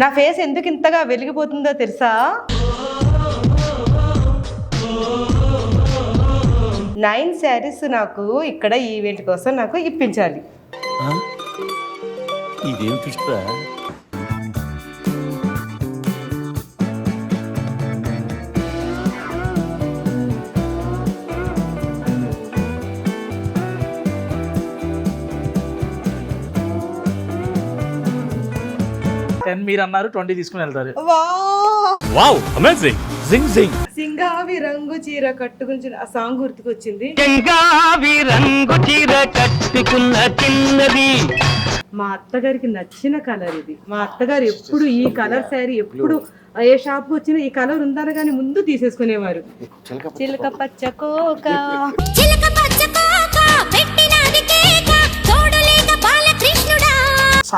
నా ఫేస్ ఎందుకు ఇంతగా వెలిగిపోతుందో తెలుసా? నైన్ శారీస్ నాకు ఇక్కడ ఈవెంట్ కోసం నాకు ఇప్పించాలి. ఇదేం టెన్ మీరు అన్నారు ట్వంటీ తీసుకుని వెళ్తారు. వావ్! అమేజింగ్ జింగ్ జింగ్ సింగావి రంగు చీర కట్టుకుని ఆ సాంగ్ గుర్తుకొచ్చింది. చెంగావి రంగు చీర కట్టుకున్న చిన్నది. మా అత్తగారికి నచ్చిన కలర్ ఇది. మా అత్తగారు ఎప్పుడు ఈ కలర్ శారీ ఎప్పుడు ఏ షాప్ వచ్చినా ఈ కలర్ ఉందనగానే ముందు తీసేసుకునేవారు. చిలక పచ్చ కోక.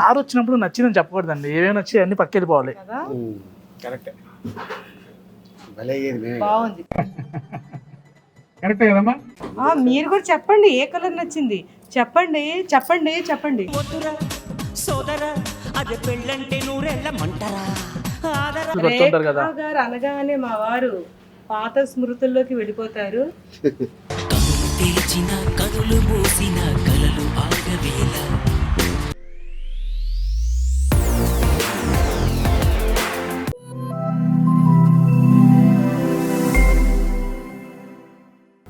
సార్ వచ్చినప్పుడు నచ్చిందని చెప్పకూడదండి. ఏమేమి నచ్చి అన్ని పక్కెళ్ళిపోవాలి. కరెక్ట్. అయ్యేది మేమే. బాగుంది. కరెక్టే కదమ్మా? ఆ, మీరు కూడా చెప్పండి. ఏ కలర్ నచ్చింది? చెప్పండి చెప్పండి చెప్పండి. సోదర అది పెళ్ళంటే నూరెళ్ళమంటారా గారు అనగానే మా వారు పాత స్మృతుల్లోకి వెళ్ళిపోతారు. తెరిచిన కనులు మూసిన కలలు ఆగవేళ.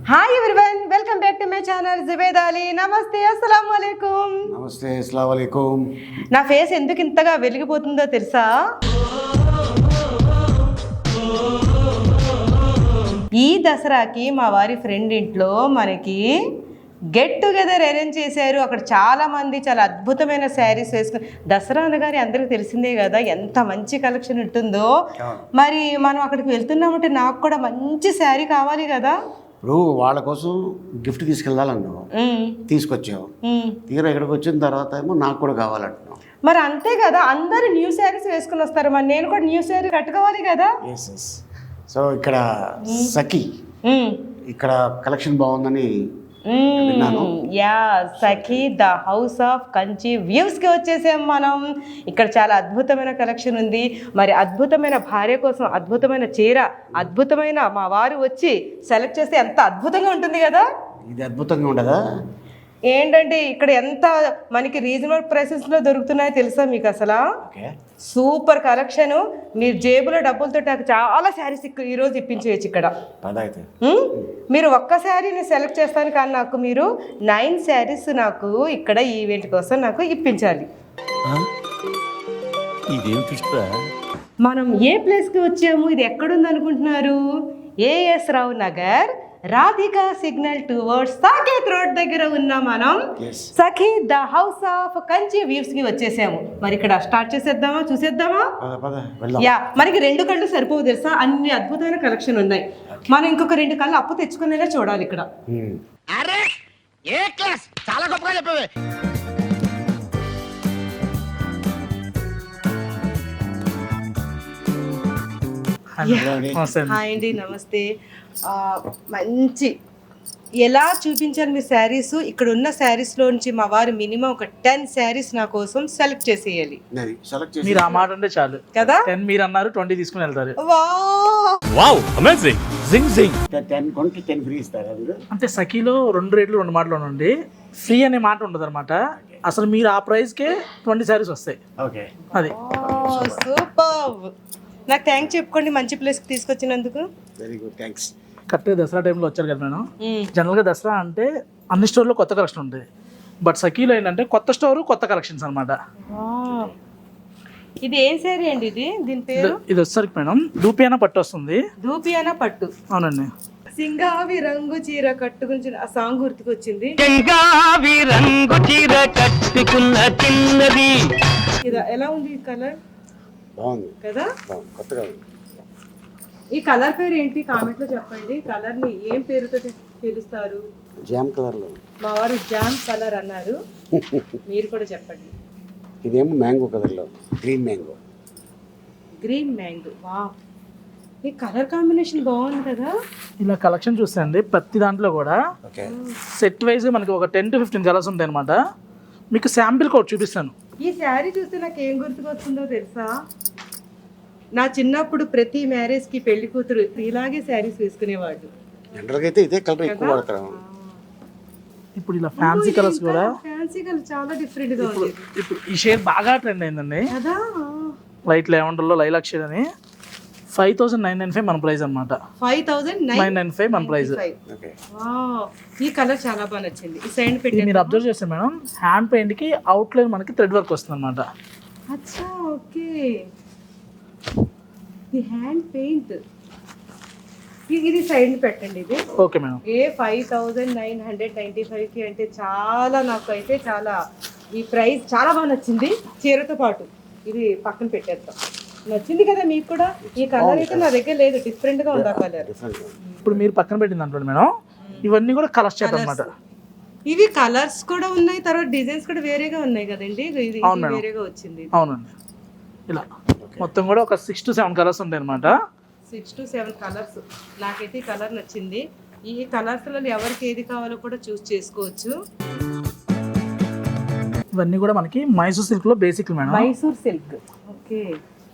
Hi everyone welcome back to my channel Zubed Ali నమస్తే అస్సలాము అలైకుం నమస్తే నా ఫేస్ ఎందుకు ఇంతగా వెలిగిపోతుందో తెలుసా? ఈ దసరాకి మా వారి ఫ్రెండ్ ఇంట్లో మనకి గెట్ టుగెదర్ అరేంజ్ చేశారు. అక్కడ చాలా మంది చాలా అద్భుతమైన శారీస్ వేసుకుని దసరా అనగానే అందరికీ తెలిసిందే కదా ఎంత మంచి కలెక్షన్ ఉంటుందో. మరి మనం అక్కడికి వెళ్తున్నామంటే నాకు కూడా మంచి శారీ కావాలి కదా. ఇప్పుడు వాళ్ళ కోసం గిఫ్ట్ తీసుకెళ్ళాలన్నావు. ఉమ్, తీసుకొచ్చావు. తీరా ఇక్కడికి వచ్చిన తర్వాత ఏమో నాకు కూడా కావాలంటున్నావు. మరి అంతే కదా అందరూ న్యూ శారీస్ వేసుకుని వస్తారు మరి. నేను కూడా న్యూ శారీ కట్టుకోవాలి కదా. సో ఇక్కడ సఖి. ఇక్కడ కలెక్షన్ బాగుందని. Yeah Sakhi the house of Kanchi వ్యూస్కి వచ్చేసాం మనం. ఇక్కడ చాలా అద్భుతమైన కలెక్షన్ ఉంది. మరి అద్భుతమైన భార్య కోసం అద్భుతమైన చీర అద్భుతమైన మా వారు వచ్చి సెలెక్ట్ చేస్తే ఎంత అద్భుతంగా ఉంటుంది కదా? ఇది అద్భుతంగా ఉండదా? ఏంటంటే ఇక్కడ ఎంత మనకి రీజనబుల్ ప్రైసెస్లో దొరుకుతున్నాయో తెలుసా మీకు అసలు? సూపర్ కలెక్షన్ మీరు జేబులో డబ్బులతో నాకు చాలా శారీస్ ఈరోజు ఇప్పించేయచ్చు ఇక్కడ? మీరు ఒక్క శారీని సెలెక్ట్ చేస్తాను కానీ నాకు మీరు నైన్ శారీస్ నాకు ఇక్కడ ఈవెంట్ కోసం నాకు ఇప్పించాలి. మనం ఏ ప్లేస్కి వచ్చాము? ఇది ఎక్కడుంది అనుకుంటున్నారు AS Rao Nagar Radhika signal towards Saket road దగ్గర ఉన్న మనం. Sakhi the house of Kanchi వ్యూస్కి వచ్చేసాము. మరి ఇక్కడ స్టార్ట్ చేసేద్దామా? చూసేద్దామా? పద పద వెళ్దాం. యా మనకి రెండు కళ్ళు సరిపోవు తెలుసా? అన్ని అద్భుతమైన కలెక్షన్ ఉన్నాయి. మనం ఇంకొక రెండు కళ్ళు అప్పు తెచ్చుకునేలా చూడాలి ఇక్కడ. ఉమ్. అరే ఏ క్లాస్? చాలా గొప్పగా చెప్పవే. హాయ్ అండి నమస్తే. మంచి ఎలా చూపించారు మీ శారీస్? ఇక్కడ ఉన్న శారీస్లో నుంచి మా వారు మినిమం ఒక టెన్ శారీస్ నా కోసం సెలెక్ట్ చేసేయాలి. మీరు ఆ మాట అంటే చాలు. కదా? టెన్ మీరు అన్నారు ట్వంటీ తీసుకుని వెళ్తారు. వావ్! అమేజింగ్. జింగ్ జింగ్. టెన్ కొంటే టెన్ ఫ్రీ ఇస్తారా మీరు? అంటే సఖీలో రెండు రేట్లు రెండు మాటలు ఉండండి. ఫ్రీ అనే మాట ఉండదు అనమాట అసలు మీరు ఆ ప్రైస్కే ట్వంటీ శారీస్ వస్తాయి. ఓకే. అది. సూపర్. నాకు థ్యాంక్స్ చెప్పుకోండి మంచి ప్లేస్కి తీసుకొచ్చినందుకు. వెరీ గుడ్ థ్యాంక్స్ కరెక్ట్గా దసరా టైంలో వచ్చారు కదా మ్మ్. జనరల్గా దసరా అంటే అన్ని స్టోర్లో కొత్త కలెక్షన్ ఉంటుంది బట్ సఖీలో ఏంటంటే కొత్త స్టోరు కొత్త కలెక్షన్స్ అనమాట. ఇది ఏం శారీ అండి ఇది? దీని పేరు? ఇది వచ్చేసరికి మేడం దూపియానా పట్టు వస్తుంది. ధూపియానా పట్టు. అవునండి. సింగావి రంగు చీర కట్టుకుని ఆ సాంగ్ గుర్తుకొచ్చింది. చెంగావి రంగు చీర కట్టుకున్న చిన్నది. ఇది ఎలా ఉంది కలర్ బాగుంది. కదా? కొత్తగా ఈ కలర్ పేరు ఏంటి? కామెంట్లో చెప్పండి. కలర్ని ఏం పేరుతో పిలుస్తారు? జామ్ కలర్లో మా వారు జామ్ కలర్ అన్నారు. మీరు కూడా చెప్పండి. ఇదేమో మ్యాంగో కలర్లో గ్రీన్ మ్యాంగో. Green mango. వా ఈ కలర్ కాంబినేషన్ బాగుంది కదా? ఇలా కలెక్షన్ చూస్తే అండి ప్రతి దాంట్లో కూడా ఓకే. సెట్ వైజ్ మనకి ఒక టెన్ టు ఫిఫ్టీన్ కలర్స్ ఉంటాయి అనమాట మీకు శాంపిల్ కోడ్ చూపిస్తాను. ఈ శారీ చూస్తే నాకు ఏం గుర్తుకొస్తుందో తెలుసా? నా చిన్నప్పుడు ప్రతి మ్యారేజ్కి పెళ్ళి కూతురు ఇలాగే శారీస్ వేసుకునేవాళ్ళు. జనరల్గా అయితే ఇదే కలర్ ఎక్కువ వాడతారు. ఇప్పుడు ఇలా ఫ్యాన్సీ కలర్స్ కూడా? ఫ్యాన్సీ కలర్ చాలా డిఫరెంట్గా ఉంది. ఇప్పుడు ఈ షేడ్ బాగా ట్రెండ్ అయిందండి. కదా? లైట్ లెవెండర్లో లైలాక్ షేడ్ అని five thousand nine nine five మన ప్రైస్ అనమాట five thousand nine nine five మన ప్రైస్. ఓకే. ఈ కలర్ చాలా బాగా నచ్చింది. ఈ సైడ్ పెట్టి మీరు అబ్జర్వ్ చేస్తే మేడం హ్యాండ్ పెయింట్కి అవుట్ లైన్ మనకి థ్రెడ్ వర్క్ వస్తుంది అనమాట అచ్చా ఓకే. ఇది హ్యాండ్ పెయింట్. ఇది సైడ్ పెట్టండి ఇది. Okay madam. A five thousand nine hundred ninety ఫైవ్కి అంటే చాలా నాకు అయితే చాలా ఈ ప్రైస్ చాలా బాగా నచ్చింది. చీరతో పాటు ఇది పక్కన పెట్టేద్దాం. నచ్చింది కదా మీకు కూడా? ఈ కలర్ అయితే నా దగ్గర లేదు డిఫరెంట్గా ఉంది కలర్ ఇప్పుడు మీరు పక్కన పెట్టింది అంటారు మేడం ఇవన్నీ కూడా కలర్స్ అనమాట ఇవి కలర్స్ కూడా ఉన్నాయి తర్వాత డిజైన్స్ కూడా వేరేగా ఉన్నాయి కదండి? ఇది. వేరేగా వచ్చింది అవునండి. ఇలా. మొత్తం కూడా ఒక సిక్స్ టు సెవెన్ కలర్స్ ఉంటాయి అనమాట సిక్స్ టు సెవెన్ కలర్స్ నాకైతే ఈ కలర్ నచ్చింది. ఈ కలర్స్లలో ఎవరికి ఏది కావాలో కూడా చూస్ చేసుకోవచ్చు. ఇవన్నీ కూడా మనకి మైసూర్ సిల్క్లో basic madam. Mysore silk okay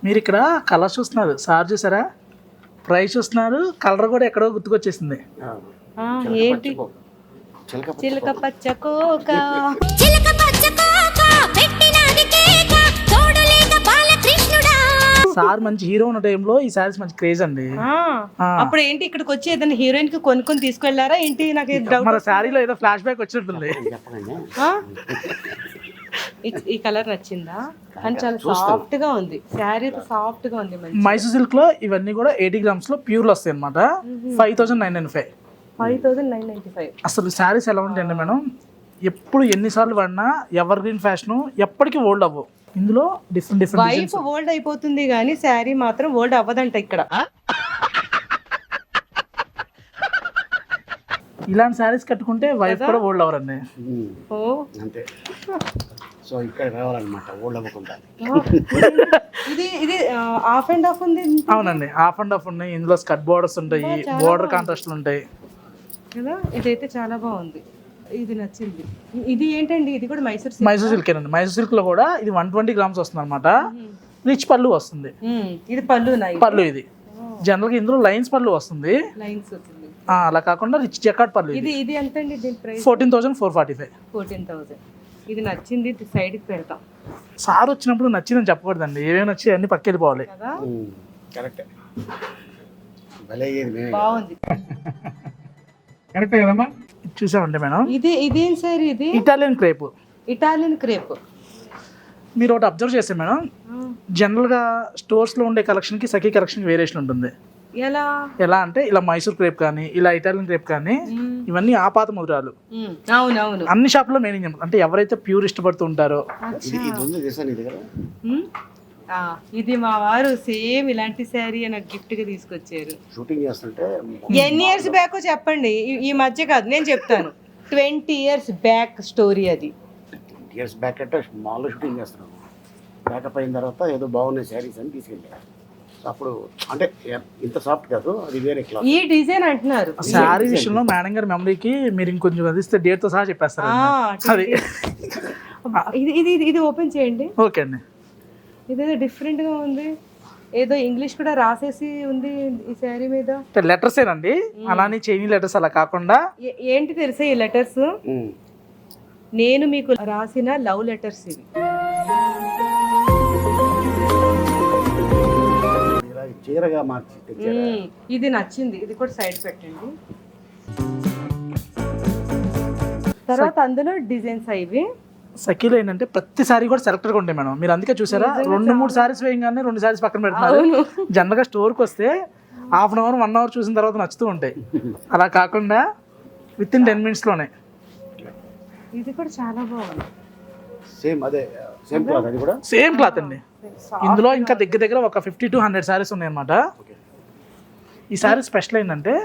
మీరు ఇక్కడ కలర్ చూస్తున్నారు. సార్ చూసారా? ప్రైస్ చూస్తున్నారు. కలర్ కూడా ఎక్కడో గుర్తుకొచ్చేసింది. ఏంటి? చిలక పచ్చ కోక చిలక పచ్చ కోక పెట్టినది కేక తోడు లేక బాలకృష్ణుడా. సార్ మంచి హీరో ఉన్న టైంలో ఈ సారీస్ మంచి క్రేజ్ అండి. అప్పుడు ఏంటి ఇక్కడికి వచ్చి ఏదైనా హీరోయిన్కి కొనుక్కొని తీసుకెళ్ళారా? ఏంటి? నాకు డౌట్ మన శారీలో ఏదో ఫ్లాష్ బ్యాక్ వచ్చినట్టుంది. ఈ కలర్ నచ్చిందా? కానీ చాలా సాఫ్ట్గా ఉంది. శారీ సాఫ్ట్గా ఉంది మంచి మైసూర్ సిల్క్లో ఇవన్నీ కూడా ఎయిటీ గ్రామ్స్లో ప్యూర్లు వస్తాయి అనమాట five thousand nine nine five. Five thousand nine ninety five. అసలు శారీస్ ఎలా ఉంటాయండి మేడం? ఎప్పుడు ఎన్నిసార్లు వాడినా ఎవర్ గ్రీన్ ఫ్యాషన్ ఎప్పటికీ ఓల్డ్ అవ్వవు ఇందులో డిఫరెంట్ డిఫరెంట్ వైఫ్ ఓల్డ్ అయిపోతుంది కానీ శారీ మాత్రం ఓల్డ్ అవ్వదంట ఇక్కడ. ఇలాంటి శారీస్ కట్టుకుంటే వైఫ్ కూడా ఓల్డ్ అవ్వరండి. ఓ. అంతే. సో ఇక్కడ రావాలన్నమాట ఓల్డ్ అవ్వకుండా ఇది ఇది ఆఫ్ అండ్ ఆఫ్ ఉంది అవునండి హాఫ్ అండ్ హాఫ్ ఉన్నాయి. ఇందులో స్కట్ బోర్డర్స్ ఉంటాయి బోర్డర్ కాంట్రాస్ట్లు ఉంటాయి. కదా ఇదైతే చాలా బాగుంది. ఇది నచ్చింది. ఇది ఏంటండి? ఇది కూడా మైసూర్ సిల్క్ మైసూర్ సిల్క్ అండి మైసూర్ సిల్క్లో కూడా ఇది వన్ ట్వంటీ గ్రామ్స్ వస్తుంది అనమాట రిచ్ పళ్ళు వస్తుంది. ఇది పళ్ళు పళ్ళు ఇది. జనరల్గా ఇందులో లైన్స్ పళ్ళు వస్తుంది. లైన్స్ అలా కాకుండా రిచ్ జకాట్ పళ్ళు ఇది ఇది. ఇది ఎంత అండి దీని price? Fourteen thousand four forty five. Fourteen thousand ఇది నచ్చింది సైడ్కి పెడతాం. సార్ వచ్చినప్పుడు నచ్చిందని చెప్పకూడదండి. ఏమేమి నచ్చి అన్ని పక్క వెళ్ళిపోవాలి. కదా? కరెక్టే. బాగుంది. కరెక్టే కదమ్మా? చూసామండి మేడం. ఇది ఇదేం సార్ ఇది? ఇటాలియన్ క్రేప్ ఇటాలియన్ క్రేప్ మీరు ఒకటి అబ్జర్వ్ చేస్తే మేడం జనరల్గా స్టోర్స్లో ఉండే కలెక్షన్కి సఖీ కలెక్షన్కి వేరియేషన్ ఉంటుంది. ఎలా? ఎలా అంటే ఇలా మైసూర్ క్రేప్ కానీ ఇలా ఇటాలియన్ క్రేప్ కానీ ఇవన్నీ ఆపాత ముద్రాలు. అవునవును. అన్ని షాపులో మెయిన్ అంటే ఎవరైతే ప్యూర్ ఇష్టపడుతూ ఉంటారో. ఇది మా వారు సేమ్ ఇలాంటి శారీ నాకు గిఫ్ట్గా తీసుకొచ్చారు. షూటింగ్ చేస్తుంటే ఎన్ని ఇయర్స్ బ్యాక్ చెప్పండి. ఈ- మధ్య కాదు నేను చెప్తాను. ట్వంటీ ఇయర్స్ బ్యాక్ స్టోరీ అది. ఇయర్స్ బ్యాక్ అంటే మాల్లో షూటింగ్ చేస్తున్నాం బ్యాకప్ అయిన తర్వాత ఏదో బాగున్నాయి శారీస్ అని తీసుకెళ్ళాను సో అప్పుడు అంటే ఇంత సాఫ్ట్ కాదు అది వేరే క్లాత్ ఈ డిజైన్ అంటున్నారు. శారీ విషయంలో మేడం గారి మెమరీకి మీరు ఇంకొంచెం అందిస్తే డేట్తో సహా చెప్పేస్తారు అది. ఇది ఇది ఇది- ఓపెన్ చేయండి. ఓకే అండి. ఇదేదో డిఫరెంట్గా ఉంది. ఏదో ఇంగ్లీష్ కూడా రాసేసి ఉంది ఈ శారీ మీద. లెటర్స్ ఏనండి? అలానే చైనీ లెటర్స్ అలా కాకుండా ఏంటి తెలుసా ఈ లెటర్స్ నేను మీకు రాసిన లవ్ లెటర్స్ ఇవి. చీరగా మార్చి తెచ్చారు. ఇది నచ్చింది. ఇది కూడా సైడ్ పెట్టండి. తర్వాత అందులో డిజైన్స్ ఇవి. సఖీలో ఏంటంటే ప్రతి సారీ కూడా సెలెక్టెడ్గా ఉంటాయి మేడం. మీరు అందుకే చూసారా? రెండు మూడు సారీస్ వేయగానే రెండు సారీస్ పక్కన పెడుతున్నారు. జనరల్గా స్టోర్కి వస్తే half an hour one hour చూసిన తర్వాత నచ్చుతూ ఉంటాయి. అలా కాకుండా విత్ ఇన్ టెన్ మినిట్స్లోనే ఇది కూడా చాలా బాగుంది. సేమ్ అదే సేమ్ క్లాత్ అది కూడా? సేమ్ క్లాత్ అండి. ఇందులో ఇంకా దగ్గర దగ్గర ఒక ఫిఫ్టీ టు హండ్రెడ్ సారీస్ ఉన్నాయన్నమాట. ఈ సారీ స్పెషల్ ఏంటంటే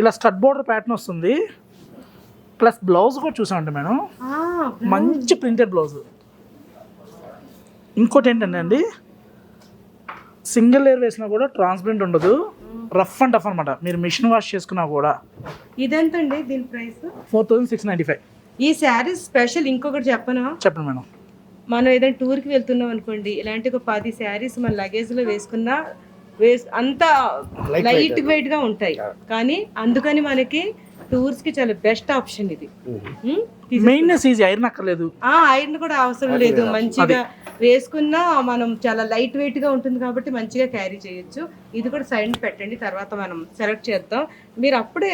ఇలా స్టడ్ బోర్డర్ ప్యాటర్న్ వస్తుంది. ప్లస్ బ్లౌజ్ కూడా చూసామండి మేడం మంచి ప్రింటెడ్ బ్లౌజ్ ఇంకోటి ఏంటంటే అండి సింగిల్ లేయర్ వేసినా కూడా ట్రాన్స్పరెంట్ ఉండదు. రఫ్ అండ్ టఫ్ అనమాట మీరు మిషన్ వాష్ చేసుకున్నా కూడా. ఇదెంతండి దీని price? Four thousand six ninety five ఈ శారీ స్పెషల్ ఇంకొకటి చెప్పనా? చెప్పండి మేడం. మనం ఏదైనా టూర్కి వెళ్తున్నాం అనుకోండి ఇలాంటి ఒక పది శారీస్ మన లగేజ్లో వేసుకున్నా వేస్ అంత లైట్ వెయిట్గా ఉంటాయి. కానీ అందుకని మనకి టూర్స్కి చాలా బెస్ట్ ఆప్షన్ ఇది. మెయిన్నెస్ ఈజీ ఐరన్ అక్కర్లేదు. ఆ ఐరన్ కూడా అవసరం లేదు. మంచిగా వేసుకున్నా మనం చాలా లైట్ వెయిట్గా ఉంటుంది కాబట్టి మంచిగా క్యారీ చేయొచ్చు. ఇది కూడా సైడ్ పెట్టండి తర్వాత మనం సెలెక్ట్ చేద్దాం. మీరు అప్పుడే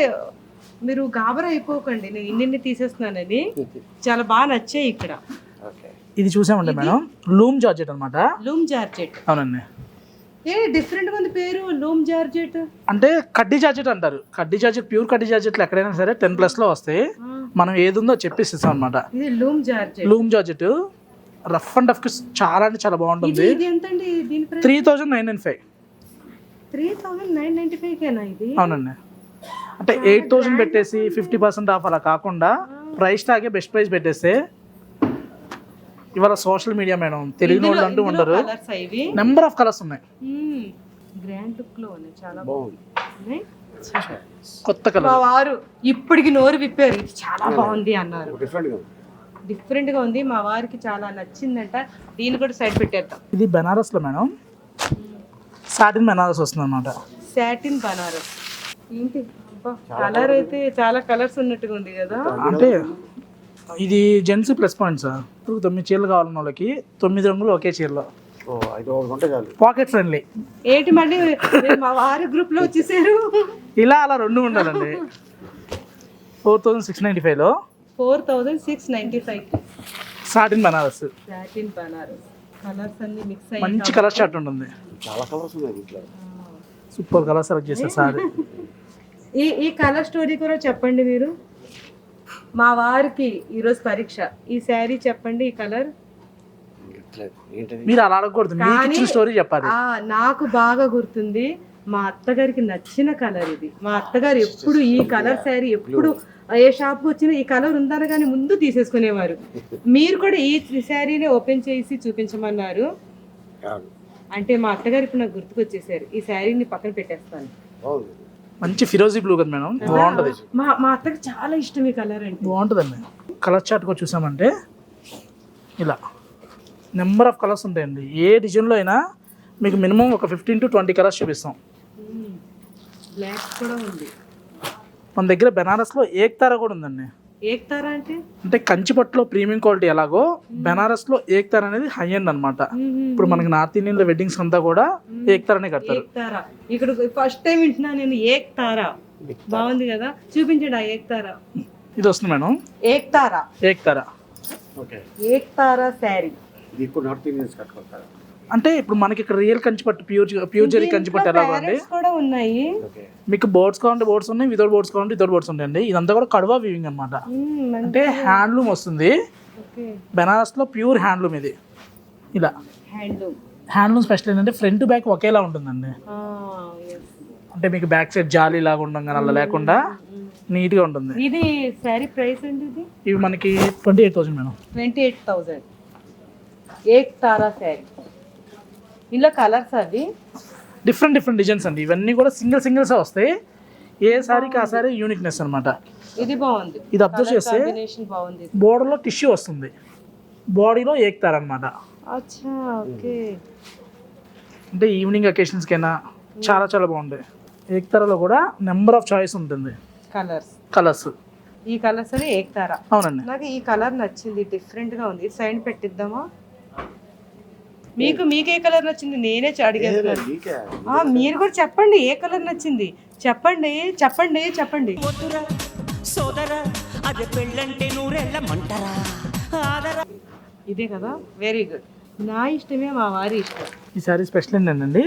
మీరు గాబరా అయిపోకండి. నేను ఇన్ని తీసేస్తున్నానని. చాలా బాగా నచ్చాయి ఇక్కడ. ఇది చూసామండి మేడం. లూమ్ జార్జెట్ అనమాట. Loom georgette. అవునండి. ఏ డిఫరెంట్ ఉంది పేరు? Loom georgette? అంటే కడ్డీ జార్జెట్ అంటారు. కడ్డీ జార్జెట్ ప్యూర్ కడ్డీ జార్జెట్లు ఎక్కడైనా సరే టెన్ ప్లస్లో వస్తాయి. మనం ఏది ఉందో చెప్పేసిస్తాం అనమాట ఇది loom georgette. Loom georgette. Rough and tough చాలా అంటే చాలా బాగుంటుంది. ఇది ఎంత అండి దీని price? Three thousand nine nine five. Three thousand nine ninety five కేనా ఇది? అవునండి. అంటే ఎయిట్ థౌజండ్ పెట్టేసి ఫిఫ్టీ పర్సెంట్ ఆఫ్ అలా కాకుండా ప్రైస్ టాగే బెస్ట్ ప్రైస్ పెట్టేస్తే ఇవాళ సోషల్ మీడియా మేడం తెలియని వాళ్ళు అంటూ ఉండరు. కలర్స్ ఇవి? నెంబర్ ఆఫ్ కలర్స్ ఉన్నాయి. గ్రాండ్లో చాలా బాగుంది. కొత్త మా కలర్ వారు ఇప్పటికి నోరు విప్పారు ఇది చాలా బాగుంది అన్నారు. డిఫరెంట్గా ఉంది. డిఫరెంట్గా ఉంది మా వారికి చాలా నచ్చిందంట. దీన్ని కూడా సైడ్ పెట్టేద్దాం. ఇది బెనారస్లో మేడం. సాటిన్ బెనారస్ వస్తుంది అనమాట సాటిన్ బనారస్. ఏంటి? కలర్ అయితే చాలా కలర్స్ ఉన్నట్టుగా ఉంది కదా. అంటే ఇది జెంట్స్ ప్లస్ పాయింట్ సార్ ఇప్పుడు తొమ్మిది చీరలు కావాలన్న వాళ్ళకి తొమ్మిది రంగులు ఒకే చీరలో. పాకెట్ ఫ్రెండ్లీ ఏంటి మళ్ళీ? మీరు మా వారి గ్రూప్లో వచ్చేసారు. ఇలా అలా రెండు ఉండాలండి. ఫోర్ థౌజండ్ సిక్స్ నైంటీ ఫైవ్లో four thousand six ninety five satin Benaras satin Banaras colours అన్ని మిక్స్ అయ్యి మంచి కలర్ షర్ట్ ఉంటుంది. చాలా కలర్స్ ఉన్నాయి సూపర్ కలర్ సెలెక్ట్ చేశారు సారీ. ఈ ఈ కలర్ స్టోరీ కూడా చెప్పండి మీరు. మా వారికి ఈరోజు పరీక్ష. ఈ శారీ చెప్పండి ఈ కలర్? మీరు అలా అడగకూడదు. మీకు ఇచ్చిన స్టోరీ చెప్పాలి. ఆ నాకు బాగా గుర్తుంది మా అత్తగారికి నచ్చిన కలర్ ఇది. మా అత్తగారు ఎప్పుడు ఈ కలర్ శారీ ఎప్పుడు ఏ షాప్ వచ్చినా ఈ కలర్ ఉందనగానే ముందు తీసేసుకునేవారు. మీరు కూడా ఈ శారీనే ఓపెన్ చేసి చూపించమన్నారు. అంటే మా అత్తగారు ఇప్పుడు నాకు గుర్తుకొచ్చేసారు. ఈ శారీని పక్కన పెట్టేస్తాను. బాగుంది మంచి ఫిరోజీ బ్లూ కదా మేడం? బాగుంటుంది. మా మా అత్తకి చాలా ఇష్టం ఈ కలర్ అంటే. బాగుంటుందండి కలర్ చార్ట్ కూడా చూసామంటే ఇలా. నెంబర్ ఆఫ్ కలర్స్ ఉంటాయండి. ఏ డిజైన్లో అయినా మీకు మినిమం ఒక ఫిఫ్టీన్ టు ట్వంటీ కలర్స్ చూపిస్తాం. బ్లాక్ కూడా ఉంది. మన దగ్గర బెనారస్లో ఏక్తారా కూడా ఉందండి ఏక్తారా అంటే? అంటే కంచిపట్టులో ప్రీమియం క్వాలిటీ ఎలాగో బెనారస్లో ఏక్తార్ అనేది హై ఎండ్ అనమాట ఇప్పుడు మనకి నార్త్ ఇండియన్లో వెడ్డింగ్స్ అంతా కూడా ఏక్తార్ అనే కడతారు. ఏక్తారా? ఇక్కడ ఫస్ట్ టైం వింటున్నా నేను ఏక్తారా? బాగుంది కదా? చూపించండి ఆ ఏక్తారా. ఇది వస్తుంది మేడం. ఏక్తారా? ఏక్తారా. ఓకే. ఏక్తారా శారీ? ఇది ఇప్పుడు నార్త్ ఇండియన్స్ కట్టుకుంటారు. అంటే ఇప్పుడు మనకి ఇక్కడ రియల్ కంచిపట్టు ప్యూర్ ప్యూర్ జరీ కంచిపట్టు ఎలా అండి కూడా ఉన్నాయి. మీకు బోర్డ్స్ కావాలంటే బోర్డ్స్ ఉన్నాయి వితౌట్ బోర్డ్స్ కావాలంటే వితౌట్ బోర్డ్స్ ఉంటాయండి. ఇదంతా కూడా కడవా వీవింగ్ అనమాట అంటే హ్యాండ్లూమ్ వస్తుంది. ఓకే. బెనారస్లో ప్యూర్ హ్యాండ్లూమ్ ఇది. ఇలా. హ్యాండ్లూమ్ హ్యాండ్లూమ్ స్పెషల్ ఏంటంటే ఫ్రంట్ బ్యాక్ ఒకేలా ఉంటుందండి. అంటే మీకు బ్యాక్ సైడ్ జాలీ లాగా ఉండడం కానీ అలా లేకుండా నీట్గా ఉంటుంది. ఇది శారీ ప్రైస్ అండి ఇది? ఇవి మనకి twenty eight thousand madam. Twenty eight thousand Ektara sari ఇందులో కలర్స్ అవి. డిఫరెంట్ డిఫరెంట్ డిజైన్స్ అండి. ఇవన్నీ కూడా సింగిల్ సింగిల్స్ వస్తాయి. ఏ సారీకి ఆ సారీ యూనిక్నెస్ అనమాట ఇది బాగుంది. ఇది అబ్జర్వ్ చేస్తే బోర్డర్లో టిష్యూ వస్తుంది. బాడీలో ఏక్తారనమాట అంటే ఈవినింగ్ అకేషన్స్కైనా చాలా చాలా బాగుంటాయి. ఏక్తారాలో కూడా నెంబర్ ఆఫ్ చాయిస్ ఉంటుంది. కలర్స్ కలర్స్ ఈ కలర్స్ అని ఏక్తారా? అవునండి. నాకు ఈ కలర్ నచ్చింది డిఫరెంట్గా ఉంది. సైడ్ పెట్టిద్దామా? మీకు మీకు ఏ కలర్ నచ్చింది నేనే ఆ, మీరు కూడా చెప్పండి ఏ కలర్ నచ్చింది? చెప్పండి చెప్పండి చెప్పండి. సోదరా అది పెళ్ళంటే నూరెళ్ళమంటారా ఇదే కదా వెరీ గుడ్ నా ఇష్టమే మా వారి ఇష్టం. ఈ శారీ స్పెషల్ ఏంటండి?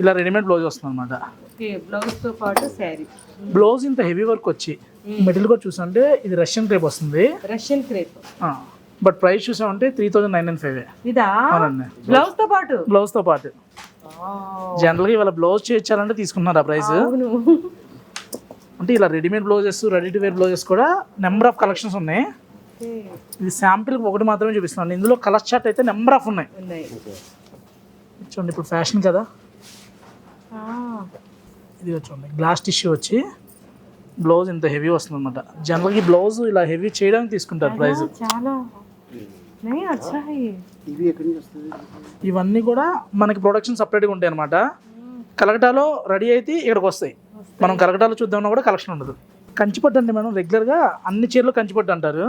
ఇలా రెడీమేడ్ బ్లౌజ్ వస్తుంది అనమాట ఓకే బ్లౌజ్తో పాటు శారీ. బ్లౌజ్ ఇంత హెవీ వర్క్ వచ్చి మెటీరియల్ కూడా చూసామంటే ఇది రష్యన్ క్రేప్ వస్తుంది. Russian crepe. బట్ ప్రైస్ చూసామంటే three thousand nine nine five. అవునండి. బ్లౌజ్తో పాటు? బ్లౌజ్తో పాటు. జనరల్గా ఇవాళ బ్లౌజ్ చేయించాలంటే తీసుకున్నారు ఆ ప్రైస్ అంటే ఇలా readymade blouses ready to wear blouses కూడా నెంబర్ ఆఫ్ కలెక్షన్స్ ఉన్నాయి. ఇది శాంపిల్ ఒకటి మాత్రమే చూపిస్తున్నాను. ఇందులో కలర్ చార్ట్ అయితే నెంబర్ ఆఫ్ ఉన్నాయి. చూడండి ఇప్పుడు ఫ్యాషన్ కదా? ఇది చూడండి గ్లాస్ టిష్యూ వచ్చి బ్లౌజ్ ఇంత హెవీ వస్తుంది అనమాట జనరల్గా బ్లౌజ్ ఇలా హెవీ చేయడానికి తీసుకుంటారు ప్రైస్. చాలా. ఇవన్నీ కూడా మనకి ప్రొడక్షన్ సపరేట్గా ఉంటాయి అనమాట కలకటాలో రెడీ అయితే ఇక్కడికి వస్తాయి. మనం కలకటాలో చూద్దామన్నా కూడా కలెక్షన్ ఉండదు. కంచిపట్టు అంటే మేడం రెగ్యులర్గా అన్ని చీరలు కంచిపట్టు అంటారు.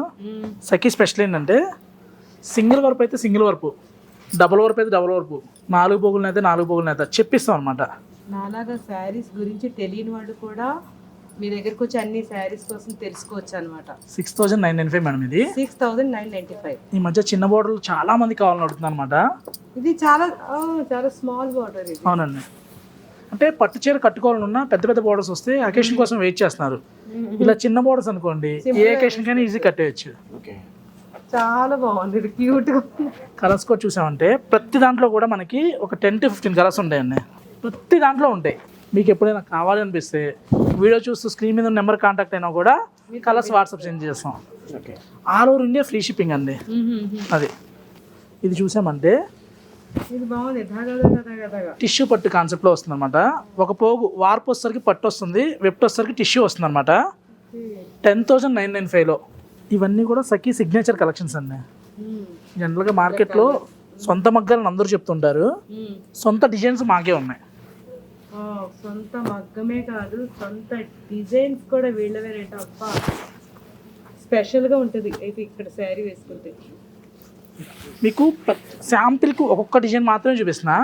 సఖీ స్పెషల్ ఏంటంటే సింగిల్ వర్ప్ అయితే సింగిల్ వర్పు డబుల్ వర్ప్ అయితే డబుల్ వర్పు నాలుగు పోగులను అయితే నాలుగు పోగులను అయితే చెప్పిస్తాం అనమాట నాలాగా శారీస్ గురించి తెలియని వాళ్ళు కూడా మీ దగ్గరకు వచ్చి అన్ని శారీస్ కోసం తెలుసుకోవచ్చు అనమాట six thousand nine nine five madam ఇది? Six thousand nine ninety five. ఈ మధ్య చిన్న బోర్డర్లు చాలా మంది కావాలని అడుగుతుంది అనమాట ఇది చాలా ఆ, చాలా స్మాల్ బార్డర్ ఇది. అవునండి. అంటే పట్టు చీర కట్టుకోవాలన్నా పెద్ద పెద్ద బోర్డర్స్ వస్తే అకేషన్ కోసం వెయిట్ చేస్తున్నారు. ఇలా చిన్న బోర్డర్స్ అనుకోండి ఏ అకేషన్ కైనా ఈజీ కట్టేయచ్చు. ఓకే. చాలా బాగుంది ఇది క్యూట్గా ఉంది. కలర్స్ కూడా చూసామంటే ప్రతి దాంట్లో కూడా మనకి ఒక టెన్ టు ఫిఫ్టీన్ కలర్స్ ఉంటాయండి. ప్రతి దాంట్లో ఉంటాయి. మీకు ఎప్పుడైనా కావాలి అనిపిస్తే వీడియో చూస్తూ స్క్రీన్ మీద నెంబర్ కాంటాక్ట్ అయినా కూడా కలర్స్ వాట్సాప్ సెండ్ చేస్తాం. Okay. All over India free shipping అండి. అది. ఇది చూసామంటే టిష్యూ పట్టు కాన్సెప్ట్లో వస్తుంది అనమాట ఒక పోగు వార్పు వచ్చేసరికి పట్టు వస్తుంది వెప్ట్ వచ్చేసరికి టిష్యూ వస్తుంది అనమాట టెన్ థౌజండ్ నైన్ నైన్ ఫైవ్లో. ఇవన్నీ కూడా సఖీ సిగ్నేచర్ కలెక్షన్స్ అండి. జనరల్గా మార్కెట్లో సొంత మగ్గాలని అందరూ చెప్తుంటారు. సొంత డిజైన్స్ మాకే ఉన్నాయి. సొంత మగ్గమే కాదు సొంత డిజైన్స్ కూడా వీళ్ళవేనంట అబ్బా. స్పెషల్గా ఉంటది. అయితే ఇక్కడ శారీ వేసుకుంటే. మీకు శాంపిల్కి ఒక్కొక్క డిజైన్ మాత్రమే చూపిస్తున్నా.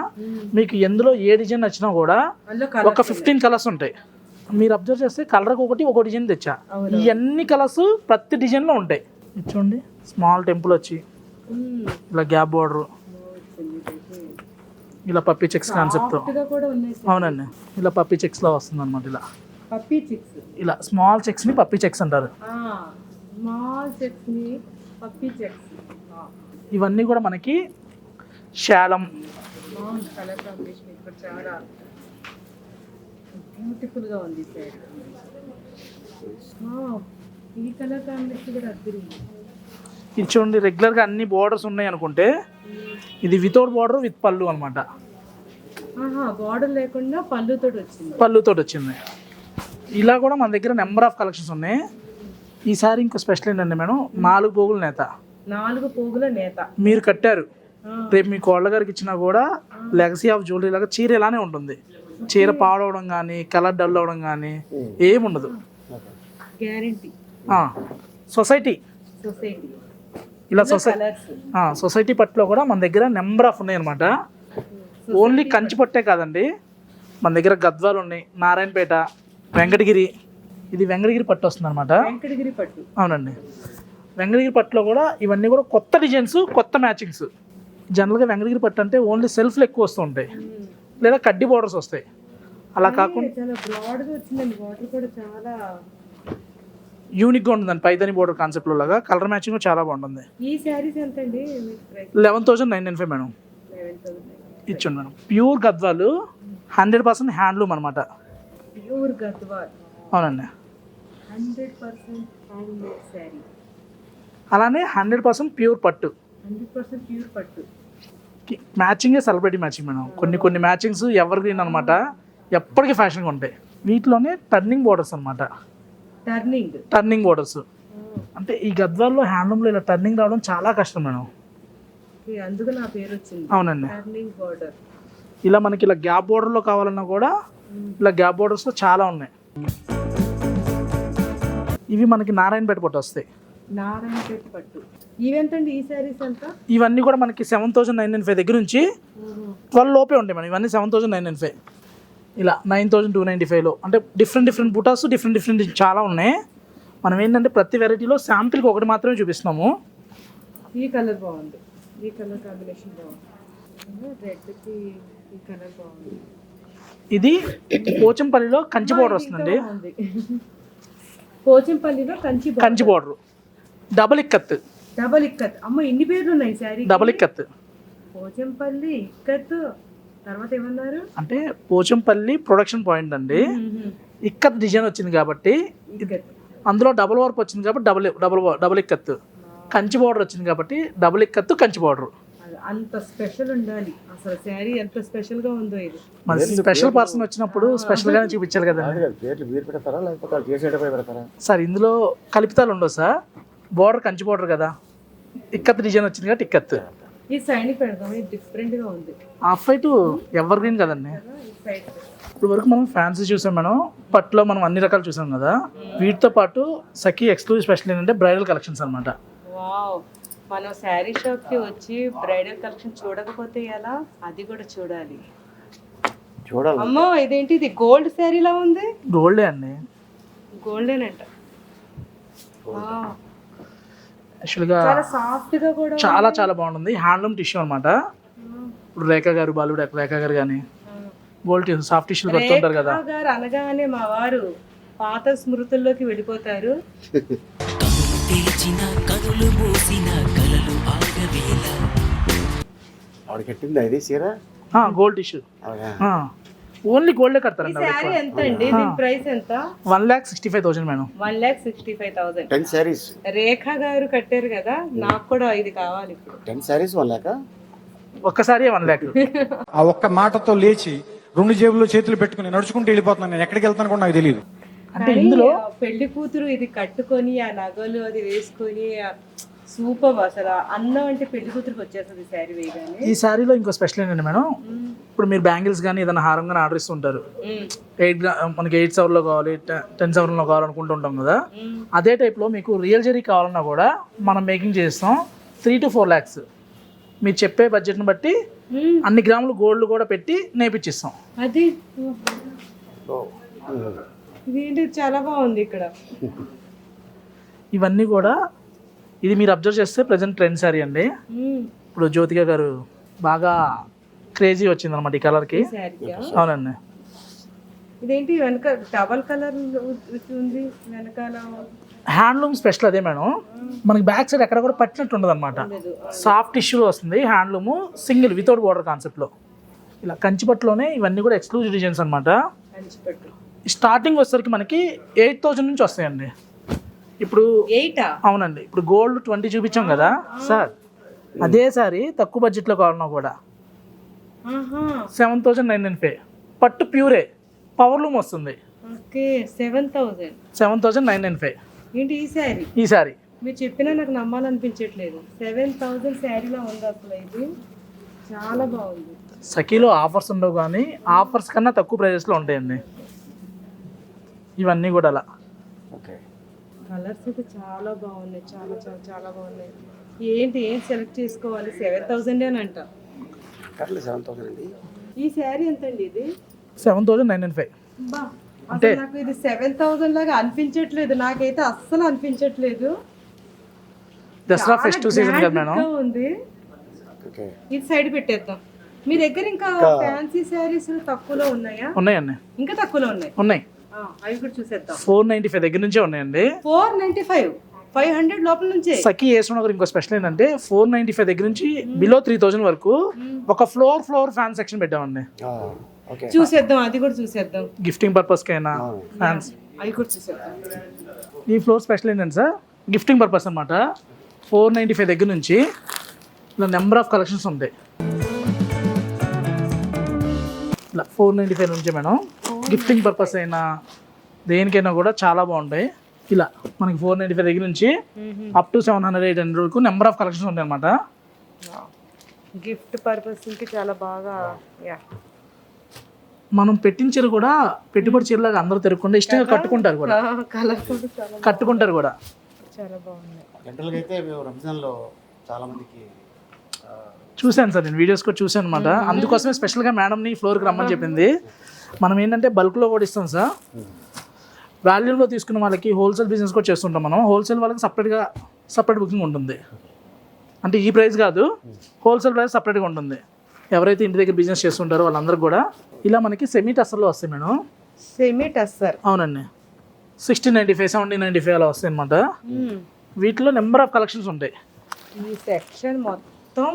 మీకు ఎందులో ఏ డిజైన్ నచ్చినా కూడా ఒక ఫిఫ్టీన్ కలర్స్ ఉంటాయి. మీరు అబ్జర్వ్ చేస్తే కలర్కి ఒకటి ఒక డిజైన్ తెచ్చా. ఇవన్నీ కలర్స్ ప్రతి డిజైన్లో ఉంటాయి. చూడండి. స్మాల్ టెంపుల్ వచ్చి ఇలా గ్యాప్ బార్డర్. ఇలా పప్పీ చెక్స్ ఉన్నాయి అవునండి. ఇలా పప్పీ చెక్స్లో వస్తుంది అనమాట ఇలా. Puppy checks. ఇలా స్మాల్ చెక్స్ని పప్పీ చెక్స్ అంటారు. స్మాల్ చెక్స్ని పప్పీ చెక్స్. ఇవన్నీ కూడా మనకి శాలం. బాగుంది కలర్ కాంబినేషన్ ఇక్కడ చాలా బ్యూటిఫుల్గా ఉంది శారీ ఈ కలర్ కాంబినేషన్ కూడా అద్దరింది ఇది చూడండి రెగ్యులర్గా అన్ని బోర్డర్స్ ఉన్నాయి అనుకుంటే ఇది వితౌట్ బార్డర్ విత్ పళ్ళు అనమాట బార్డర్ లేకుండా పళ్ళుతో వచ్చింది. పళ్ళుతోటి వచ్చింది. ఇలా కూడా మన దగ్గర నెంబర్ ఆఫ్ కలెక్షన్స్ ఉన్నాయి. ఈసారి ఇంకో స్పెషల్ ఏంటంటే మేడం నాలుగు పోగుల నేత. నాలుగు పోగుల నేత. మీరు కట్టారు. రేపు మీ కోళ్ళ గారికి ఇచ్చినా కూడా లెగసీ ఆఫ్ జ్యువెలరీ లాగా చీర ఇలానే ఉంటుంది. చీర పాడవడం కానీ కలర్ డల్ అవడం కానీ ఏముండదు. గ్యారంటీ సొసైటీ సొసైటీ ఇలా సొసైటీ సొసైటీ పట్టులో కూడా మన దగ్గర నెంబర్ ఆఫ్ ఉన్నాయి అనమాట ఓన్లీ కంచి పట్టే కాదండి. మన దగ్గర గద్వాలు ఉన్నాయి. నారాయణపేట వెంకటగిరి. ఇది వెంకటగిరి పట్టు వస్తుంది అనమాట వెంకటగిరి పట్టు. అవునండి. వెంకటగిరి పట్టులో కూడా ఇవన్నీ కూడా కొత్త డిజైన్స్ కొత్త మ్యాచింగ్స్. జనరల్గా వెంకటగిరి పట్టు అంటే ఓన్లీ సెల్ఫ్లు ఎక్కువ వస్తూ ఉంటాయి. లేదా కడ్డీ బోర్డర్స్ వస్తాయి. అలా కాకుండా యూనిక్గా ఉంటుందండి పైదని బోర్డర్ కాన్సెప్ట్లో లాగా. కలర్ మ్యాచింగ్ చాలా బాగుంటుంది. ఈ శారీస్ ఎంత అండి eleven thousand nine nine five madam. ఇచ్చండి madam. Pure Gadwal hundred percent handloom అనమాట ప్యూర్ గద్వాల్. అవునండి. Hundred percent sari. అలానే హండ్రెడ్ పర్సెంట్ ప్యూర్ పట్టు. హండ్రెడ్ పర్సెంట్ ప్యూర్ పట్టు. మ్యాచింగే సెలబ్రిటీ మ్యాచింగ్ మేడం. కొన్ని కొన్ని మ్యాచింగ్స్ ఎవర్ గ్రీన్ అనమాట ఎప్పటికీ ఫ్యాషన్గా ఉంటాయి. వీటిలోనే టర్నింగ్ బోర్డర్స్ అనమాట టర్నింగ్ టర్నింగ్ బోర్డర్స్ అంటే ఈ గద్వాల్లో హ్యాండ్లూమ్లో ఇలా టర్నింగ్ రావడం చాలా కష్టం మేడం. అందుకు నా పేరు వచ్చింది. అవునండి. టర్నింగ్ బార్డర్ ఇలా మనకి ఇలా గ్యాప్ బోర్డర్లో కావాలన్నా కూడా ఇలా గ్యాప్ బోర్డర్స్లో చాలా ఉన్నాయి. ఇవి మనకి నారాయణపేట పట్టు వస్తాయి. నారాయణపేట పట్టు. ఈ ఎంత ఇవన్నీ కూడా మనకి seven thousand nine nine five దగ్గర నుంచి ట్వెల్వ్ లోపే ఉంటాయి మనం ఇవన్నీ seven thousand nine nine five ఇలా నైన్ థౌసండ్ టూ నైంటీ ఫైవ్లో. అంటే డిఫరెంట్ డిఫరెంట్ బుటాస్ డిఫరెంట్ డిఫరెంట్ చాలా ఉన్నాయి. మనం ఏంటంటే ప్రతి వెరైటీలో శాంపిల్కి ఒకటి మాత్రమే చూపిస్తున్నాము. ఈ కలర్ బాగుంది. ఈ కలర్ కాంబినేషన్ బాగుంది. రెడ్కి ఈ కలర్ బాగుంది. ఇది పోచంపల్లిలో కంచి బోర్డర్ వస్తుందండి. పోచంపల్లిలో Kanchi Kanchi border. Double ikat. Double ikat. అమ్మ ఇన్ని పేర్లు ఉన్నాయి శారీ డబల్ ఇక్కత్. పోచంపల్లి ఇక్కత్ తర్వాత ఏమన్నారు అంటే పోచంపల్లి ప్రొడక్షన్ పాయింట్ అండి. ఇక్కత్ డిజైన్ వచ్చింది కాబట్టి అందులో డబుల్ వర్క్ వచ్చింది కాబట్టి double double double ikat. Kanchi border వచ్చింది కాబట్టి డబుల్ ఇక్కత్ కంచి బోర్డర్ అంత స్పెషల్ ఉండాలి. అసలు శారీ ఎంత స్పెషల్గా ఉందో ఇది. మరి స్పెషల్ పర్సన్ వచ్చినప్పుడు చూపించాలి కదండి. వాళ్ళు చేసేటప్పుడు పెడతారా? సార్ ఇందులో కల్పితాలు ఉండవు సార్. బోర్డర్ కంచి బోర్డర్ కదా. ఇక్కత్ డిజైన్ వచ్చింది కాబట్టి ఇక్కత్. ఈ సైడ్ పెడదాం. ఇది డిఫరెంట్గా ఉంది. హాఫ్ వైట్ ఎవర్ గ్రీన్ కదండి ఇప్పుడు వరకు మనం ఫ్యాన్సీ చూసాం మేడం పట్టులో మనం అన్ని రకాలు చూసాం కదా. వీటితో పాటు సఖీ ఎక్స్క్లూజివ్ స్పెషల్ ఏంటంటే బ్రైడల్ కలెక్షన్స్ అనమాట వావ్. మనం శారీ షాప్కి వచ్చి బ్రైడల్ కలెక్షన్ చూడకపోతే ఎలా? అది కూడా చూడాలి. చూడాలి. అమ్మో ఇదేంటి? ఇది గోల్డ్ శారీలా ఉంది? గోల్డే అండి. గోల్డెన్ అంట యాక్చువల్గా చాలా చాలా చాలా బాగుంటుంది. హ్యాండ్లూమ్ టిష్యూ అనమాట ఇప్పుడు రేఖ గారు బాలుడు రేఖ గారు కానీ గోల్డ్ టిష్యూ సాఫ్ట్ టిష్యూలు కడుతుంటారు కదా. అనగానే మా వారు పాత స్మృతుల్లోకి వెళ్ళిపోతారు. గోల్డ్ టిష్యూ ఓన్లీ గోల్డే ఈ కడతారండి శారీ ఎంత అండి దీని ప్రైస్ ఎంత? One lakh sixty five thousand madam. One lakh sixty five thousand. Ten saris Rekha గారు కట్టారు కదా నాకు కూడా ఇది కావాలి ఇప్పుడు. టెన్ శారీస్ వన్ లేక ఒక్కసారి వన్ ల్యాక్. ఆ ఒక్క మాటతో లేచి రెండు జేబుల్లో చేతులు పెట్టుకుని నడుచుకుంటూ వెళ్ళిపోతున్నాను నేను. ఎక్కడికి వెళ్తాను కూడా నాకు తెలియదు అంటే ఇందులో ఆ పెళ్ళి కూతురు ఇది కట్టుకొని ఆ నగలు అది వేసుకొని సూపర్ అసలు. అందం అంటే పెళ్ళి కూతురికి వచ్చేస్తుంది శారీ వేయగానే. ఈ శారీలో ఇంకో స్పెషల్ ఏంటంటే మేడం ఇప్పుడు మీరు బ్యాంగిల్స్ కానీ ఏదైనా హారం కానీ ఆర్డర్ ఇస్తుంటారు. ఎయిట్ మనకి ఎయిట్ సెవెన్లో కావాలి టెన్ సెవెన్లో కావాలనుకుంటూ ఉంటాం కదా. అదే టైప్లో మీకు రియల్ జరీ కావాలన్నా కూడా మనం మేకింగ్ చేస్తాం త్రీ టు ఫోర్ ల్యాక్స్. మీరు చెప్పే బడ్జెట్ని బట్టి. అన్ని గ్రాములు గోల్డ్ కూడా పెట్టి నేపిచ్చిస్తాం అది. ఇదేంటి చాలా బాగుంది ఇక్కడ. ఇవన్నీ కూడా ఇది మీరు అబ్జర్వ్ చేస్తే ప్రజెంట్ ట్రెండ్ శారీ అండి. ఇప్పుడు జ్యోతిక గారు బాగా క్రేజీ వచ్చింది అనమాట ఈ కలర్కి అవునండి. ఇదేంటి వెనక డబల్ కలర్ ఉంది వెనకాల? హ్యాండ్లూమ్ స్పెషల్ అదే మేడం. మనకి బ్యాక్ సైడ్ ఎక్కడ కూడా పట్టినట్టు ఉండదు. అనమాట సాఫ్ట్ టిష్యూ వస్తుంది హ్యాండ్లూమ్ సింగిల్ వితౌట్ బార్డర్ కాన్సెప్ట్లో ఇలా కంచిపట్టులోనే ఇవన్నీ కూడా ఎక్స్క్లూజివ్ డిజైన్స్ అనమాట స్టార్టింగ్ వచ్చేసరికి మనకి ఎయిట్ థౌజండ్ నుంచి వస్తాయండి. ఇప్పుడు ఎయిటా? అవునండి. ఇప్పుడు గోల్డ్ ట్వంటీ చూపించాం కదా సార్. అదే సారి తక్కువ బడ్జెట్లో కావాలన్నా కూడా. Seven thousand nine nine five పట్టు ప్యూరే. పవర్ లూమ్ వస్తుంది. Okay seven thousand seven thousand nine nine five ఏంటి ఈ శారీ ఈ సారీ. మీరు చెప్పినా నాకు నమ్మాలనిపించట్లేదు. సెవెన్ థౌజండ్ శారీలో ఉంది అసలు ఇది. చాలా బాగుంది. సఖీలో ఆఫర్స్ ఉండవు కానీ ఆఫర్స్ కన్నా తక్కువ ప్రైజెస్లో ఉంటాయండి. ఇవన్నీ కూడా అలా. ఓకే. కలర్స్ అయితే చాలా బాగున్నాయి. చాలా చాలా చాలా బాగున్నాయి. ఏంటి ఏం సెలెక్ట్ చేసుకోవాలి? సెవెన్ థౌజండ్ అని అంట కర్లే సెవెన్ థౌసండ్ అండి. ఈ శారీ ఎంత అండి ఇది? Seven thousand nine nine five బా అసలు నాకు ఇది సెవెన్ థౌజండ్ లాగా అనిపించట్లేదు. నాకైతే అస్సలు అనిపించట్లేదు. దసరా ఫెస్టివ్ సీజన్ కదా మేడం? ఉంది. ఓకే. ఇది సైడ్ పెట్టేద్దాం. మీ దగ్గర ఇంకా ఫ్యాన్సీ శారీస్ తక్కువలో ఉన్నాయా? ఉన్నాయండి ఇంకా తక్కువలో ఉన్నాయి. ఉన్నాయి. అవి కూడా చూసేద్దాం. ఫోర్ నైంటీ ఫైవ్ దగ్గర నుంచే ఉన్నాయండి. Four ninety five. Five hundred లోపల నుంచే. సఖీ వేసిన ఇంకో స్పెషల్ ఏంటంటే ఫోర్ నైంటీ ఫైవ్ దగ్గర నుంచి బిలో త్రీ థౌజండ్ వరకు ఒక ఫ్లోర్ ఫ్లోర్ ఫ్యాన్ సెక్షన్ పెట్టామండి. ఓకే. చూసేద్దాం అది కూడా చూసేద్దాం. గిఫ్టింగ్ పర్పస్కి అయినా ఫ్యాన్స్. అవి కూడా చూసేద్దాం. ఈ ఫ్లోర్ స్పెషల్ ఏంటంటే సార్ గిఫ్టింగ్ పర్పస్ అనమాట ఫోర్ నైంటీ ఫైవ్ దగ్గర నుంచి ఇలా నెంబర్ ఆఫ్ కలెక్షన్స్ ఉంటాయి. ఇలా ఫోర్ నైంటీ ఫైవ్ నుంచి మేడం. గిఫ్టింగ్ పర్పస్ అయినా దేనికైనా కూడా చాలా బాగుంటాయి. ఇలా మనకి ఫోర్ నైంటీ ఫైవ్ దగ్గర నుంచి up to seven hundred eight hundred వరకు నెంబర్ ఆఫ్ కలెక్షన్స్ ఉంటాయి అనమాట గిఫ్ట్ పర్పస్కి చాలా బాగా యా మనం పెట్టిన చీర కూడా పెట్టుబడి చీరలాగా అందరూ తిరగకుండా ఇష్టంగా కట్టుకుంటారు కూడా. కట్టుకుంటారు కూడా. చాలా బాగున్నాయి జనరల్గా అయితే మేము రంజాన్లో చాలా మందికి చూశాను సార్ నేను వీడియోస్ కూడా చూశాను అనమాట అందుకోసమే స్పెషల్గా మేడంని ఫ్లోర్కి రమ్మని చెప్పింది. మనం ఏంటంటే బల్క్లో కూడా ఇస్తాం సార్ వాల్యూమ్లో తీసుకున్న వాళ్ళకి హోల్సేల్ బిజినెస్ కూడా చేస్తుంటాం మనం. హోల్సేల్ వాళ్ళకి సపరేట్గా సపరేట్ బుకింగ్ ఉంటుంది. అంటే ఈ ప్రైస్ కాదు. హోల్సేల్ ప్రైస్ సపరేట్గా ఉంటుంది. ఎవరైతే ఇంటి దగ్గర బిజినెస్ చేస్తుంటారో వాళ్ళందరికీ కూడా ఇలా మనకి సెమీ టస్సర్లో వస్తాయి మేడం. సెమీ టస్సర్ అవునండి. Sixteen ninety five seventeen ninety five అలా వస్తాయి అనమాట వీటిలో నెంబర్ ఆఫ్ కలెక్షన్స్ ఉంటాయి. ఈ సెక్షన్ మొత్తం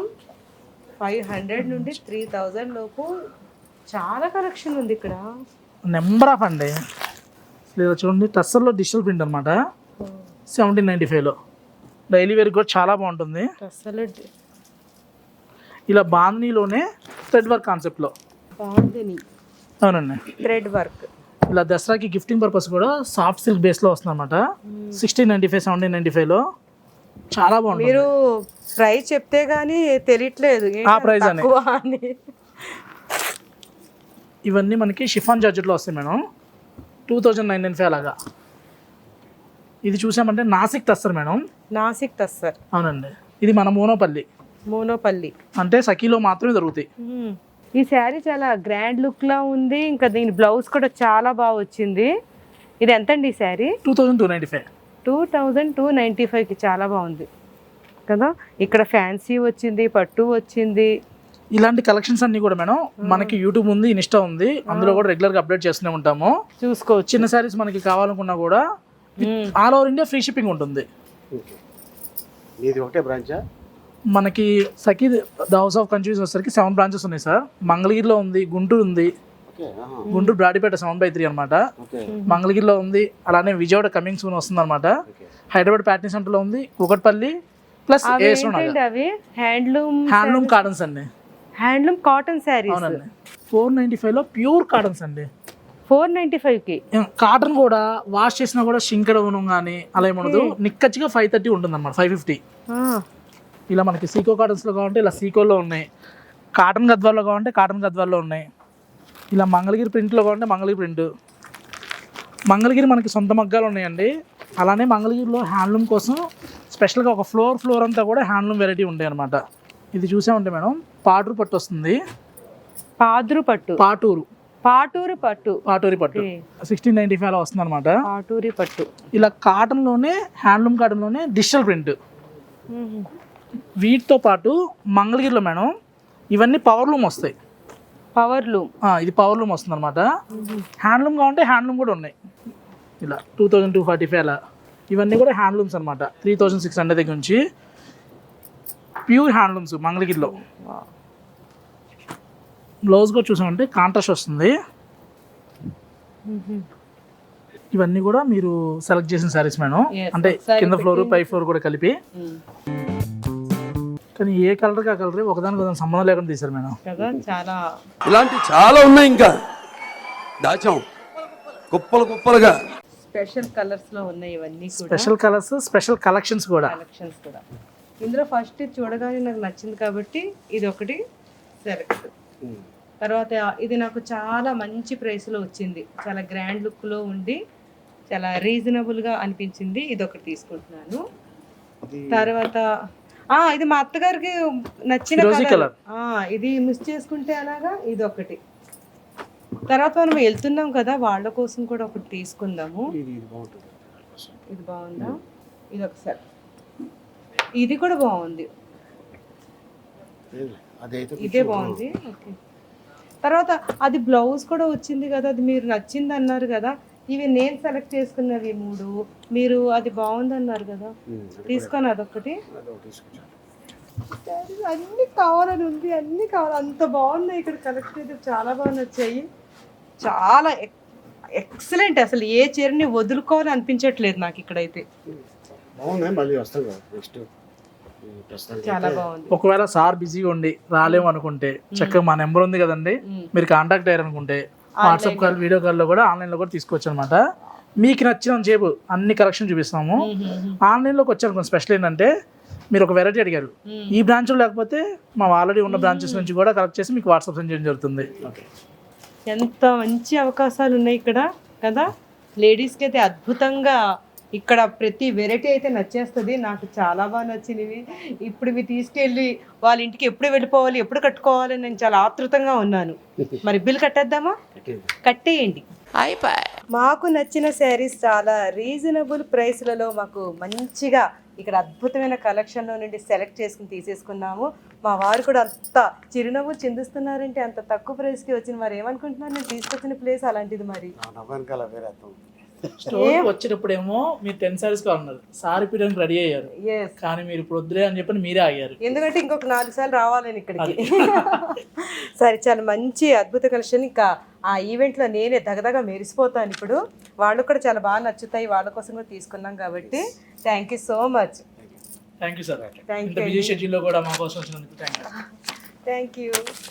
ఫైవ్ హండ్రెడ్ నుండి త్రీ థౌజండ్ లోపు చాలా కలెక్షన్ ఉంది ఇక్కడ. నెంబర్ ఆఫ్ అండి. లేదా చూడండి టస్సర్లో డిజిటల్ ప్రింట్ అనమాట సెవెంటీన్ నైంటీ ఫైవ్లో డైలీ వేర్ కూడా చాలా బాగుంటుంది. ఇలా బాందనీలోనే థ్రెడ్ వర్క్ కాన్సెప్ట్లో బాగుంది అవునండి. థ్రెడ్ వర్క్ ఇలా దసరాకి గిఫ్టింగ్ పర్పస్ కూడా సాఫ్ట్ సిల్క్ బేస్లో వస్తుంది అనమాట sixteen ninety five seventeen ninety ఫైవ్లో చాలా బాగుంటుంది. మీరు ప్రైస్ చెప్తే గానీ తెలియట్లేదు. ఆ price అనే. ఇవన్నీ మనకి షిఫాన్ జార్జెట్లో వస్తాయి madam. Two thousand nine nine five అలాగా. ఇది చూసామంటే నాసిక్ తస్తారు మేడం. నాసిక్ తస్సర్ అవునండి. ఇది మన మోనోపల్లి. మోనోపల్లి. అంటే సఖీలో మాత్రమే దొరుకుతాయి. ఈ శారీ చాలా గ్రాండ్ లుక్ లా ఉంది. ఇంకా దీని బ్లౌజ్ కూడా చాలా బాగా వచ్చింది. ఇది ఎంతండి ఈ sari? Two thousand two ninety five. Two thousand two ninety ఫైవ్కి చాలా బాగుంది. కదా? ఇక్కడ ఫ్యాన్సీ వచ్చింది పట్టు వచ్చింది. ఇలాంటి కలెక్షన్స్ అన్ని కూడా మేడం మనకి యూట్యూబ్ ఉంది ఇన్స్టా ఉంది. అందులో కూడా రెగ్యులర్గా అప్డేట్ చేస్తూనే ఉంటాము. చూసుకోవచ్చు. చిన్న శారీస్ మనకి కావాలనుకున్నా కూడా all over India free shipping ఉంటుంది. ఓకే. మీది ఒకటే బ్రాంచా మనకి Sakhi the house of confuse వచ్చేసరికి సెవెన్ బ్రాంచెస్ ఉన్నాయి సార్ మంగళగిరిలో ఉంది గుంటూరు ఉంది. Guntur Brodipet seven by three అనమాట ఓకే. మంగళగిరిలో ఉంది అలానే విజయవాడ కమింగ్ సూన్ వస్తుంది అనమాట హైదరాబాద్ ప్యాటర్న్ సెంటర్లో ఉంది Kukatpally plus handloom handloom cottons అండి. Handloom cotton saris. అవునండి. ఫోర్ నైంటీ ఫైవ్లో ప్యూర్ కాటన్స్ అండి. ఫోర్ నైంటీ ఫైవ్కి కాటన్ కూడా వాష్ చేసినా కూడా షింకర్ అవ్వడం కానీ అలా ఏముండదు నిక్కచ్చిగా ఫైవ్ థర్టీ ఉంటుంది అనమాట ఫైవ్ ఫిఫ్టీ. ఇలా మనకి సీకో కాటన్స్లో కావాలంటే ఇలా సీకోలో ఉన్నాయి. కాటన్ గద్వాల్లో కావాలంటే కాటన్ గద్వాల్లో ఉన్నాయి. ఇలా మంగళగిరి ప్రింట్లో కావాలంటే మంగళగిరి ప్రింట్. మంగళగిరి మనకి సొంత మగ్గాలు ఉన్నాయండి. అలానే మంగళగిరిలో హ్యాండ్లూమ్ కోసం స్పెషల్గా ఒక ఫ్లోర్ ఫ్లోర్ అంతా కూడా హ్యాండ్లూమ్ వెరైటీ ఉంటాయి అనమాట ఇది చూసామంటే మేడం పాటూరు పట్టు వస్తుంది. పాదురు పట్టు. పాటూరు. పాటూరు పట్టు. పాటూరి పట్టు. సిక్స్టీన్ నైంటీ ఫైవ్లో వస్తుంది అనమాట పాటూరి పట్టు. ఇలా కాటన్లోనే హ్యాండ్లూమ్ కాటన్లోనే డిజిటల్ ప్రింట్. వీటితో పాటు మంగళగిరిలో మేడం ఇవన్నీ పవర్ లూమ్ వస్తాయి. Power loom. ఇది పవర్ లూమ్ వస్తుంది అనమాట హ్యాండ్లూమ్ కావాలంటే హ్యాండ్లూమ్ కూడా ఉన్నాయి. ఇలా two thousand two forty five అలా. ఇవన్నీ కూడా హ్యాండ్లూమ్స్ అనమాట త్రీ థౌజండ్ సిక్స్ హండ్రెడ్ దగ్గర నుంచి ప్యూర్ హ్యాండ్లూమ్స్ మంగళగిరిలో. బ్లౌజ్ కూడా చూసామంటే కాంట్రాస్ట్ వస్తుంది. ఇవన్నీ కూడా మీరు సెలెక్ట్ చేసిన శారీస్ మేడం. అంటే కింద ఫ్లోర్ పై ఫ్లోర్ కూడా కలిపి. కానీ ఏ కలర్కి ఆ కలర్ ఒకదానికి ఒకదాని సంబంధం లేకుండా తీశారు మేడం. కదా చాలా. ఇలాంటి చాలా ఉన్నాయి ఇంకా. దాచాం. కుప్పలు కుప్పలుగా. స్పెషల్ కలర్స్లో ఉన్నాయి ఇవన్నీ కూడా. స్పెషల్ కలర్స్ స్పెషల్ కలెక్షన్స్ కూడా. కలెక్షన్స్ కూడా. ఇందులో ఫస్ట్ ఇది చూడగానే నాకు నచ్చింది కాబట్టి ఇది ఒకటి సెలెక్ట్ తర్వాత ఇది నాకు చాలా మంచి ప్రైస్లో వచ్చింది. చాలా గ్రాండ్ లుక్లో ఉండి చాలా రీజనబుల్గా అనిపించింది. ఇది ఒకటి తీసుకుంటున్నాను. తర్వాత ఇది మా అత్తగారికి నచ్చిన కలర్. ఇది మిస్ చేసుకుంటే అలాగా ఇది ఒకటి. తర్వాత మనం వెళ్తున్నాం కదా వాళ్ళ కోసం కూడా ఒకటి తీసుకుందాము. ఇది బాగుందా? ఇది ఒకసారి. ఇది కూడా బాగుంది. ఇదే బాగుంది. ఓకే. తర్వాత అది బ్లౌజ్ కూడా వచ్చింది కదా అది మీరు నచ్చింది అన్నారు కదా ఇవి నేను సెలెక్ట్ చేసుకున్నవి మూడు మీరు అది బాగుంది అన్నారు కదా తీసుకొని అదొకటి అన్ని కావాలని ఉంది అన్ని కావాలి. అంత బాగున్నాయి ఇక్కడ కలెక్షన్ అయితే చాలా బాగా నచ్చాయి చాలా ఎక్సలెంట్ అసలు ఏ చీరని వదులుకోవాలి అనిపించట్లేదు నాకు ఇక్కడైతే. బాగుంది మళ్ళీ వస్తాం కదా నెక్స్ట్ ప్రస్తుతానికి చాలా బాగుంది. ఒకవేళ సార్ బిజీగా ఉండి రాలేము అనుకుంటే చక్కగా మా నెంబర్ ఉంది కదండి. మీరు కాంటాక్ట్ అయ్యారు అనుకుంటే వాట్సాప్ కాల్ వీడియో కాల్లో కూడా ఆన్లైన్లో కూడా తీసుకోవచ్చు అనమాట మీకు నచ్చిన చేపు అన్ని కలెక్షన్ చూపిస్తాము. ఆన్లైన్లోకి వచ్చారు స్పెషల్ ఏంటంటే మీరు ఒక వెరైటీ అడిగారు. ఈ బ్రాంచ్లో లేకపోతే మా ఆల్రెడీ ఉన్న బ్రాంచెస్ నుంచి కూడా కలెక్ట్ చేసి మీకు వాట్సాప్ సెండ్ చేయడం జరుగుతుంది. ఎంత మంచి అవకాశాలు ఉన్నాయి ఇక్కడ కదా? లేడీస్కి అయితే అద్భుతంగా ఇక్కడ ప్రతి వెరైటీ అయితే నచ్చేస్తుంది. నాకు చాలా బాగా నచ్చినవి. ఇప్పుడు ఇవి తీసుకెళ్ళి వాళ్ళ ఇంటికి ఎప్పుడు వెళ్ళిపోవాలి ఎప్పుడు కట్టుకోవాలి నేను చాలా ఆతృతంగా ఉన్నాను. మరి బిల్ కట్టేద్దామా? కట్టేయండి. మాకు నచ్చిన శారీస్ చాలా రీజనబుల్ ప్రైస్లలో మాకు మంచిగా ఇక్కడ అద్భుతమైన కలెక్షన్లో నుండి సెలెక్ట్ చేసుకుని తీసేసుకున్నాము. మా వారు కూడా అంత చిరునవ్వు చిందిస్తున్నారంటే అంత తక్కువ ప్రైస్కి వచ్చింది. మరి ఏమనుకుంటున్నారు? నేను తీసుకొచ్చిన ప్లేస్ అలాంటిది మరి. స్టోర్ వచ్చేటప్పుడు ఏమో మీరు టెన్ సారీస్ కావాలన్నారు సారీ పీరియడ్కి రెడీ అయ్యారు. కానీ మీరు ఇప్పుడు వద్దులే అని చెప్పి మీరే ఆగారు. ఎందుకంటే ఇంకొక నాలుగు సార్లు రావాలని ఇక్కడికి. సరే చాలా మంచి అద్భుత కలెక్షన్. ఇంకా ఆ ఈవెంట్లో నేనే దగదగా మెరిసిపోతాను ఇప్పుడు. వాళ్ళు కూడా చాలా బాగా నచ్చుతాయి. వాళ్ళ కోసం కూడా తీసుకున్నాం కాబట్టి. Thank you so much thank you sir busy షెడ్యూల్లో కూడా మా కోసం వచ్చినందుకు థ్యాంక్ యూ థ్యాంక్ యూ